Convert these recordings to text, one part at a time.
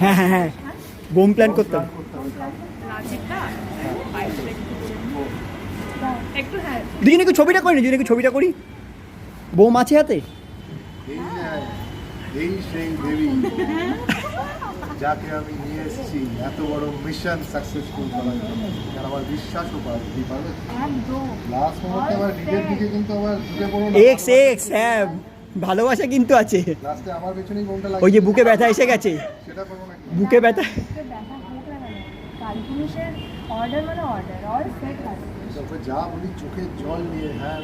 হ্যাঁ হ্যাঁ হ্যাঁ। বোম প্ল্যান করতাম রাজীবটা বাইকটা একটু করে নিই। একটু হ্যাঁ। দুজনে কি ছবিটা করি না? দুজনে কি ছবিটা করি। বোম আছে হাতে? যাকে আমি নিয়ে এসেছি এত বড় মিশন সাকসেসফুল করার জন্য। আমার বিশ্বাসও পাবে কি পারবে লাস্ট মুহূর্তে আবার নিজের দিকে কিন্তু আবার ঢুকে পড়ো এক্স এক্স হ্যাঁ। ভালোবাসা কিন্তু আছে। ওই যে বুকে ব্যথা এসে গেছে। বুকে ব্যথা। অর্ডার মানে অর্ডার অল সেট কালপুরুষ তারপরে যা বলি চোখে জল নিয়ে হ্যাঁ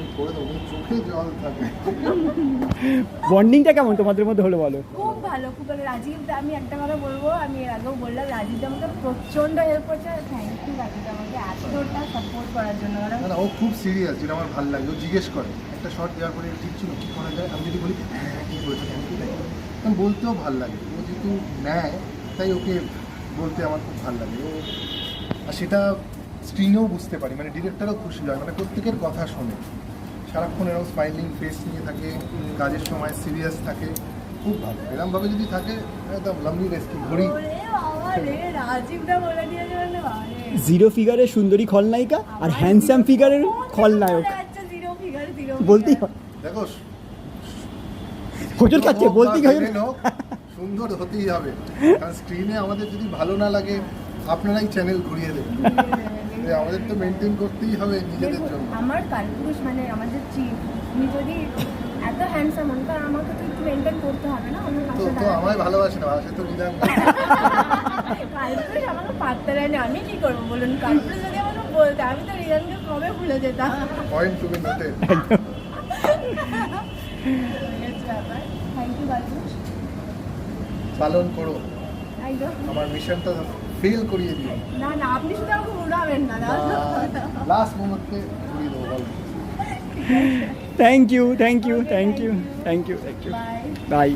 বন্ডিংটা কেমন তোমাদের মধ্যে হলো বলো? খুব ভালো খুব ভালো রাজীব আমি একটা কথা বলব আমি এর আগেও বললাম রাজীব আমাকে প্রচণ্ড হেল্প করছে থ্যাংক ইউ রাজীব আমাকে এতটা সাপোর্ট করার জন্য। কারণ না ও খুব সিরিয়াস যেটা আমার ভালো লাগে। ও জিজ্ঞেস করে একটা শর্ট দেওয়ার পরে ঠিক ছিল? কী করা যায়? আমি যদি বলি হ্যাঁ হ্যাঁ, ঠিক বলেছে থ্যাংক ইউ বলতেও ভালো লাগে। ও যেহেতু নেয় তাই ওকে বলতে আমার খুব ভালো লাগে। ও আর সেটা স্ক্রিনেও বুঝতে পারি। মানে ডিরেক্টরও খুশি হয়। মানে প্রত্যেকের কথা শোনে। সারাক্ষণ এরকম স্মাইলিং ফেস নিয়ে থাকে কাজের সময় সিরিয়াস থাকে। খুব ভালো। এরমভাবে যদি থাকে একদম ঘড়ি। জিরো ফিগারের সুন্দরী খলনায়িকা আর হ্যান্ডসাম ফিগারের খলনায়ক। আচ্ছা বলতেই হয়। দেখো হোজল খাচ্ছে বলতেই হোক, সুন্দর হতেই হবে। কারণ স্ক্রিনে আমাদের যদি ভালো না লাগে আপনারাই চ্যানেল ঘুরিয়ে দেবেন। আমাদের তো মেনটেন করতেই হবে নিজেদের জন্য। আমার কালপুরুষ মানে আমাদের চিফ উনি যদি এত হ্যান্ডসাম হন আমাকে তো একটু মেনটেন করতে হবে না? আমার তো তো আমায় ভালোবাসে না ভালোবাসে তো বিধান কালপুরুষ আমাকে পাত্তা দেয়নি আমি কি করব বলুন? কালপুরুষ যদি আমাকে বলতে আমি তো রিয়ানকে কবে ভুলে যেতাম? Point to be noted thank you কালপুরুষ পালন করো। আমার মিশনটা ফেল করিয়ে দিও। না না আপনি শুধু আমাকে উড়াবেন না লাস্ট মুহূর্তে ঘুরিয়ে দেবো thank you thank you thank you thank you thank you bye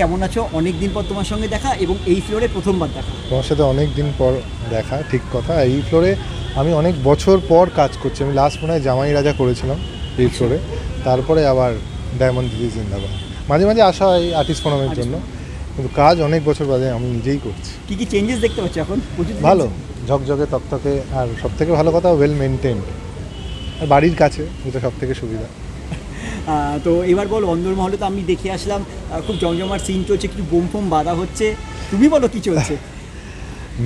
কেমন আছো? অনেক দিন পর তোমার সঙ্গে দেখা এবং এই ফ্লোরে প্রথমবার দেখা। তোমার সাথে অনেক দিন পর দেখা ঠিক কথা। এই ফ্লোরে আমি অনেক বছর পর কাজ করছি। আমি লাস্ট মনে হয় জামাই রাজা করেছিলাম এই ফ্লোরে তারপরে আবার ডায়মন্ড দিদি জিন্দাবাদ। মাঝে মাঝে আসা হয় আর্টিস্ট ফোরামের জন্য। কিন্তু কাজ অনেক বছর বাদে আমি নিজেই করছি। কি কি চেঞ্জেস দেখতে পাচ্ছি এখন? ভালো। ঝকঝকে তকতকে আর সব থেকে ভালো কথা ওয়েল মেনটেন্ড বাড়ির কাছে যেটা সব থেকে সুবিধা তো এবার বল অন্দর মহলে তো আমি দেখে আসলাম খুব জমজমার সিন চলছে কিছু বোম ফোম বাঁধা হচ্ছে। তুমি বলো কি চলছে?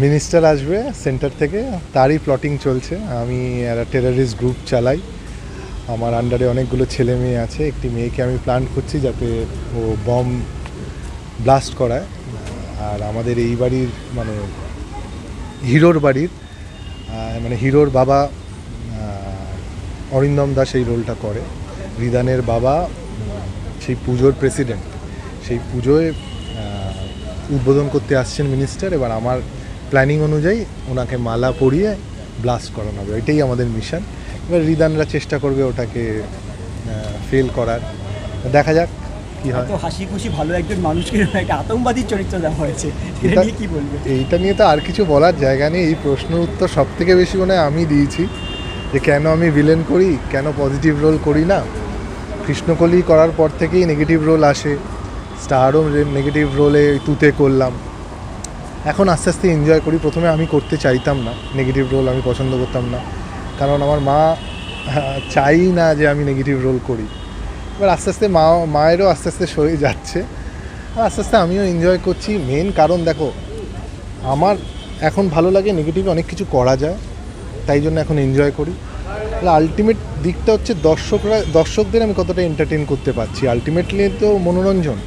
মিনিস্টার আসবে সেন্টার থেকে তারই প্লটিং চলছে। আমি একটা টেরারিস্ট গ্রুপ চালাই। আমার আন্ডারে অনেকগুলো ছেলে মেয়ে আছে একটি মেয়েকে আমি প্ল্যান করছি যাতে ও বম ব্লাস্ট করায়। আর আমাদের এই বাড়ির মানে হিরোর বাড়ির মানে হিরোর বাবা অরিন্দম দাস এই রোলটা করে। রিদানের বাবা সেই পুজোর প্রেসিডেন্ট সেই পুজোয় উদ্বোধন করতে আসছেন মিনিস্টার এবার আমার প্ল্যানিং অনুযায়ী ওনাকে মালা পরিয়ে ব্লাস্ট করানো হবে। এটাই আমাদের মিশন এবার রিদানরা চেষ্টা করবে ওটাকে ফেল করার। দেখা যাক কি হয়। হাসি খুশি ভালো একজন মানুষকে একটা আতঙ্কবাদীর চরিত্র দেওয়া হয়েছে। এটা এটা- নিয়ে কি বলবে? এইটা নিয়ে তো আর কিছু বলার জায়গা নেই। এই প্রশ্নের উত্তর সব থেকে বেশি মনে আমি দিয়েছি। যে কেন আমি ভিলেন করি, কেন পজিটিভ রোল করি না? কৃষ্ণকলি করার পর থেকেই নেগেটিভ রোল আসে। স্টারও নেগেটিভ রোলে তুতে করলাম। এখন আস্তে আস্তে এনজয় করি। প্রথমে আমি করতে চাইতাম না। নেগেটিভ রোল আমি পছন্দ করতাম না। কারণ আমার মা, চাই না যে আমি নেগেটিভ রোল করি। এবার আস্তে আস্তে মা, মায়েরও আস্তে আস্তে সরে যাচ্ছে। আস্তে আস্তে আমিও এনজয় করছি। মেন কারণ দেখো, আমার এখন ভালো লাগে নেগেটিভ অনেক কিছু করা যায়। তাই জন্য এখন এনজয় করি। আলটিমেট দিকটা হচ্ছে দর্শকরা দর্শকদের আমি কতটা এন্টারটেন করতে পারছি। আলটিমেটলি তো মনোরঞ্জন।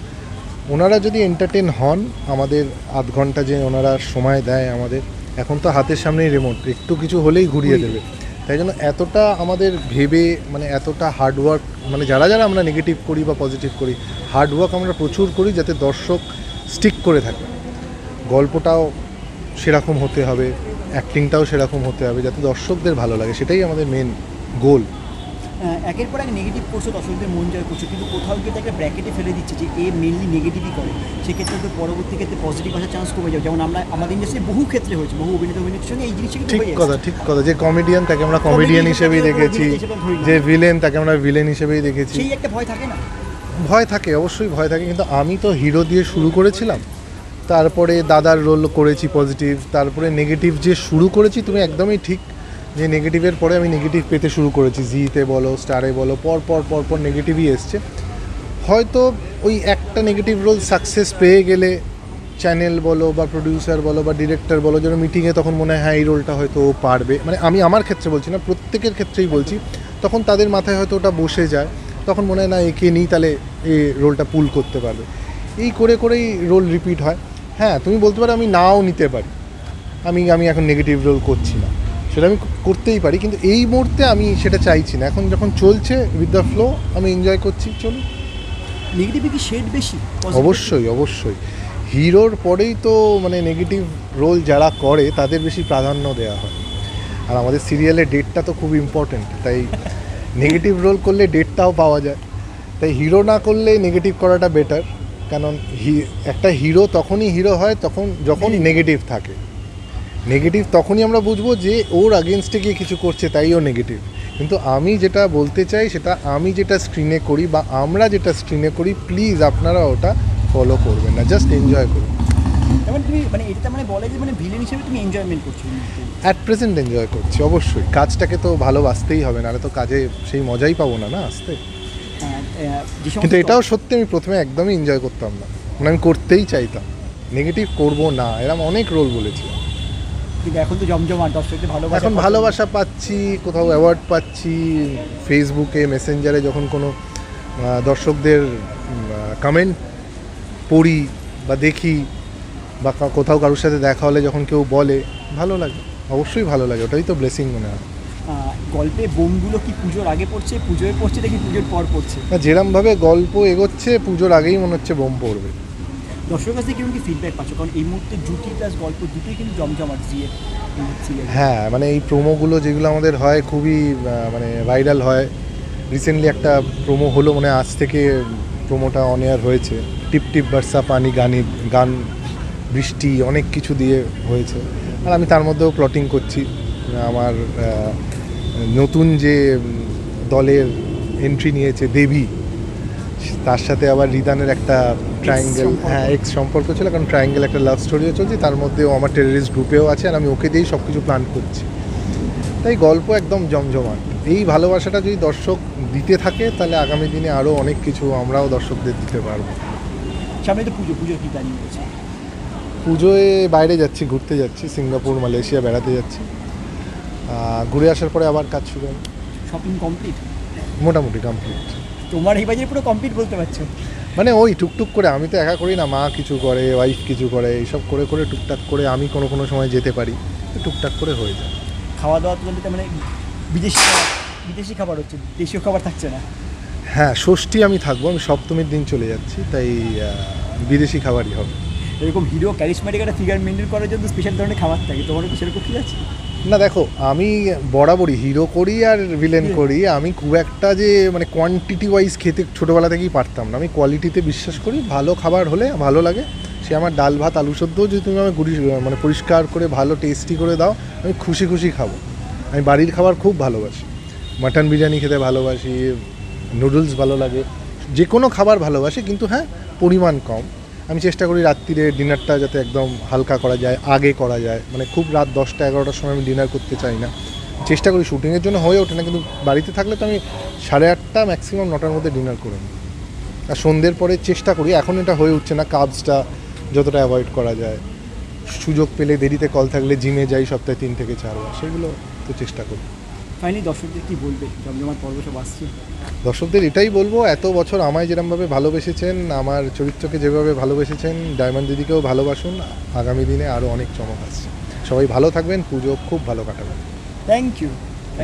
ওনারা যদি এন্টারটেন হন আমাদের আধ ঘণ্টা যে ওনারা সময় দেয় আমাদের এখন তো হাতের সামনেই রিমোট একটু কিছু হলেই ঘুরিয়ে দেবে। তাই জন্য এতটা আমাদের ভেবে মানে এতটা হার্ডওয়ার্ক মানে যারা যারা আমরা নেগেটিভ করি বা পজিটিভ করি হার্ডওয়ার্ক আমরা প্রচুর করি যাতে দর্শক স্টিক করে থাকে। গল্পটাও সেরকম হতে হবে। অ্যাক্টিংটাও সেরকম হতে হবে যাতে দর্শকদের ভালো লাগে সেটাই আমাদের মেন গোল একের পর এক নেগেটিভ করছ দর্শকদের মন জয় করছ কিন্তু কোথাও গিয়ে তাকে ব্র্যাকেটে ফেলে দিচ্ছে যে এ মেনলি নেগেটিভই করে। সেক্ষেত্রে তো পরবর্তী ক্ষেত্রে পজিটিভ আসার চান্স কমে যাবে। যেমন আমরা আমাদের ইন্ডাস্ট্রি বহু ক্ষেত্রে হয়েছে বহু অভিনেতা অভিনেত্রীর সঙ্গে এই জিনিসটা ঠিক কথা ঠিক কথা। যে কমেডিয়ান তাকে আমরা কমেডিয়ান হিসেবেই দেখেছি। যে ভিলেন তাকে আমরা ভিলেন হিসেবেই দেখেছি। সেই একটা ভয় থাকে না? ভয় থাকে অবশ্যই ভয় থাকে। কিন্তু আমি তো হিরো দিয়ে শুরু করেছিলাম। তারপরে দাদার রোল করেছি পজিটিভ তারপরে নেগেটিভ যে শুরু করেছি, তুমি একদমই ঠিক যে নেগেটিভের পরে আমি নেগেটিভ পেতে শুরু করেছি। জিতে বলো স্টারে বলো, পর পর পর পর নেগেটিভই এসছে। হয়তো ওই একটা নেগেটিভ রোল সাকসেস পেয়ে গেলে চ্যানেল বলো বা প্রডিউসার বলো বা ডিরেক্টর বলো, যেন মিটিংয়ে তখন মনে হয় হ্যাঁ এই রোলটা হয়তো ও পারবে। মানে আমি আমার ক্ষেত্রে বলছি না, প্রত্যেকের ক্ষেত্রেই বলছি। তখন তাদের মাথায় হয়তো ওটা বসে যায়, তখন মনে হয়, না, একে নিই তাহলে এই রোলটা পুল করতে পারবে। এই করে করেই রোল রিপিট হয়। হ্যাঁ তুমি বলতে পারো আমি নাও নিতে পারি। আমি আমি এখন নেগেটিভ রোল করছি না। সেটা আমি করতেই পারি কিন্তু এই মুহূর্তে আমি সেটা চাইছি না। এখন যখন চলছে উইথ দ্য ফ্লো আমি এনজয় করছি চলুন নেগেটিভে কি শেড বেশি? অবশ্যই অবশ্যই। হিরোর পরেই তো মানে নেগেটিভ রোল যারা করে তাদের বেশি প্রাধান্য দেওয়া হয়। আর আমাদের সিরিয়ালের ডেটটা তো খুব ইম্পর্ট্যান্ট তাই নেগেটিভ রোল করলে ডেটটাও পাওয়া যায়। তাই হিরো না করলে নেগেটিভ করাটা বেটার কারণ হি- একটা হিরো তখনই হিরো হয় তখন যখন নেগেটিভ থাকে। নেগেটিভ তখনই আমরা বুঝব যে ওর আগেনস্টে গিয়ে কিছু করছে তাই ও নেগেটিভ কিন্তু আমি যেটা বলতে চাই সেটা আমি যেটা স্ক্রিনে করি বা আমরা যেটা স্ক্রিনে করি প্লিজ আপনারা ওটা ফলো করবেন না জাস্ট এনজয় করুন। মানে তুমি মানে এটা মানে বলে যে মানে ভিলেন হিসেবে তুমি এনজয়মেন্ট করছ। অ্যাট প্রেজেন্ট এনজয় করছি অবশ্যই। কাজটাকে তো ভালোবাসতেই হবে নাহলে তো কাজে সেই মজাই পাবো না না আসতে। কিন্তু এটাও সত্যি আমি প্রথমে একদমই এনজয় করতাম না। মানে আমি করতেই চাইতাম। নেগেটিভ করব না এরকম অনেক রোল বলেছি কিন্তু এখন তো জমজমাট দর্শকদের ভালোবাসা এখন ভালোবাসা পাচ্ছি কোথাও অ্যাওয়ার্ড পাচ্ছি ফেসবুকে মেসেঞ্জারে যখন কোনো দর্শকদের কমেন্ট পড়ি বা দেখি বা কোথাও কারোর সাথে দেখা হলে যখন কেউ বলে ভালো লাগে অবশ্যই ভালো লাগে ওটাই তো ব্লেসিং মনে হয়। গল্পে বোমগুলো কি পুজোর আগে পড়ছে পুজোয় পড়ছে নাকি পুজোর পর পড়ছে? না যেরমভাবে গল্প এগোচ্ছে পুজোর আগেই মনে হচ্ছে বোম পড়বে। দর্শকের কাছ কীরকম কি ফিডব্যাক পাচ্ছ? কারণ এই মুহূর্তে জুটি প্লাস গল্প দুটোই কিন্তু জমজমাট সিরিয়াল হ্যাঁ মানে এই প্রোমোগুলো যেগুলো আমাদের হয় খুবই মানে ভাইরাল হয়। রিসেন্টলি একটা প্রোমো হলো মানে আজ থেকে প্রোমোটা অন এয়ার হয়েছে। টিপ টিপ বার্সা পানি গানি গান বৃষ্টি অনেক কিছু দিয়ে হয়েছে। আর আমি তার মধ্যেও প্লটিং করছি। আমার নতুন যে দলের এন্ট্রি নিয়েছে দেবী তার সাথে আবার রিদানের একটা ট্রায়াঙ্গেল হ্যাঁ এক্স সম্পর্ক ছিল কারণ ট্রায়াঙ্গেল একটা লাভ স্টোরিও চলছে তার মধ্যেও আমার টেররিস্ট গ্রুপেও আছে আর আমি ওকে দিয়েই সব কিছু প্ল্যান করছি। তাই গল্প একদম জমজমাট। এই ভালোবাসাটা যদি দর্শক দিতে থাকে তাহলে আগামী দিনে আরও অনেক কিছু আমরাও দর্শকদের দিতে পারব। সামনে তো পুজো পুজোর কি প্ল্যানিং রয়েছে? পুজোয় বাইরে যাচ্ছি ঘুরতে যাচ্ছি সিঙ্গাপুর মালয়েশিয়া বেড়াতে যাচ্ছি। ঘুরে আসার পরে আবার কাজ শুরু হবে শপিং কমপ্লিট মোটামুটি কমপ্লিট তোমার এই বাজারে পুরো কমপ্লিট বলতে পারছ? মানে ওই টুকটুক করে আমি তো একা করি না মা কিছু করে ওয়াইফ কিছু করে এইসব করে করে টুকটাক করে আমি কোনো কোনো সময় যেতে পারি তো টুকটাক করে হয়ে যায়। খাওয়া দাওয়া তো মানে বিদেশি বিদেশি খাবার হচ্ছে দেশীয় খাবার থাকছে না। হ্যাঁ ষষ্ঠী আমি থাকব আমি সপ্তমীর দিন চলে যাচ্ছি তাই বিদেশি খাবারই হবে। এরকম হিরো ক্যারিসমেটিক একটা ফিগার মেনটেন করার জন্য স্পেশাল ধরনের খাবার থাকে তোমারও কি সেরকম কি আছে? না দেখো আমি বরাবরই হিরো করি আর ভিলেন করি আমি খুব একটা যে মানে কোয়ান্টিটি ওয়াইজ খেতে ছোটোবেলা থেকেই পারতাম না। আমি কোয়ালিটিতে বিশ্বাস করি ভালো খাবার হলে ভালো লাগে। সে আমার ডাল ভাত আলু সদ্য যদি তুমি আমাকে গুড়ি মানে পরিষ্কার করে ভালো টেস্টি করে দাও আমি খুশি খুশি খাব। আমি বাড়ির খাবার খুব ভালোবাসি। মাটন বিরিয়ানি খেতে ভালোবাসি নুডলস ভালো লাগে যে কোনো খাবার ভালোবাসি কিন্তু হ্যাঁ পরিমাণ কম। আমি চেষ্টা করি রাত্রিরে ডিনারটা যাতে একদম হালকা করা যায়, আগে করা যায়। মানে খুব রাত দশটা, এগারোটার সময় আমি ডিনার করতে চাই না। চেষ্টা করি শুটিংয়ের জন্য হয়ে ওঠে না, কিন্তু বাড়িতে থাকলে তো আমি সাড়ে আটটা ম্যাক্সিমাম নটার মধ্যে ডিনার করে নিই। আর সন্ধ্যের পরে চেষ্টা করি, এখন এটা হয়ে উঠছে না কাবসটা যতটা অ্যাভয়েড করা যায়। সুযোগ পেলে দেরিতে কল থাকলে জিমে যাই সপ্তাহে তিন থেকে চারবার, সেগুলো তো চেষ্টা করি। ফাইনালি দর্শকদের কি বলবে? জমজমাট পর্ব সব আসছে। দর্শকদের এটাই বলব এত বছর আমায় যেরমভাবে ভালোবেসেছেন আমার চরিত্রকে যেভাবে ভালোবেসেছেন ডায়মন্ড দিদিকেও ভালোবাসুন আগামী দিনে আরও অনেক চমক আসছে। সবাই ভালো থাকবেন পুজো খুব ভালো কাটাবেন। Thank you